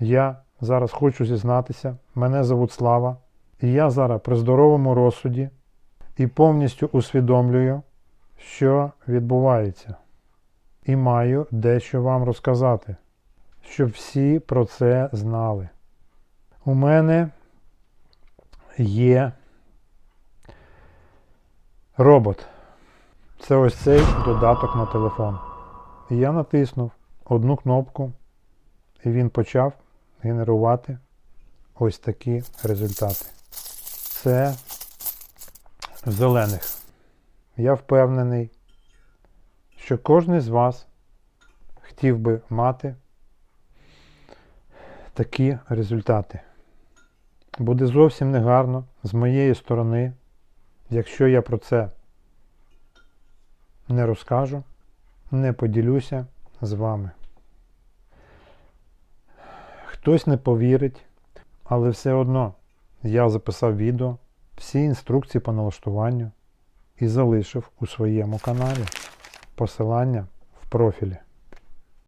Я зараз хочу зізнатися, мене зовут Слава, і я зараз при здоровому розсуді і повністю усвідомлюю, що відбувається. І маю дещо вам розказати, щоб всі про це знали. У мене є робот. Це ось цей додаток на телефон. І я натиснув одну кнопку, і він почав генерувати ось такі результати. Це в зелених. Я впевнений, що кожен з вас хотів би мати такі результати. Буде зовсім негарно з моєї сторони, якщо я про це не розкажу, не поділюся з вами. Хтось не повірить, але все одно я записав відео, всі інструкції по налаштуванню і залишив у своєму каналі посилання в профілі.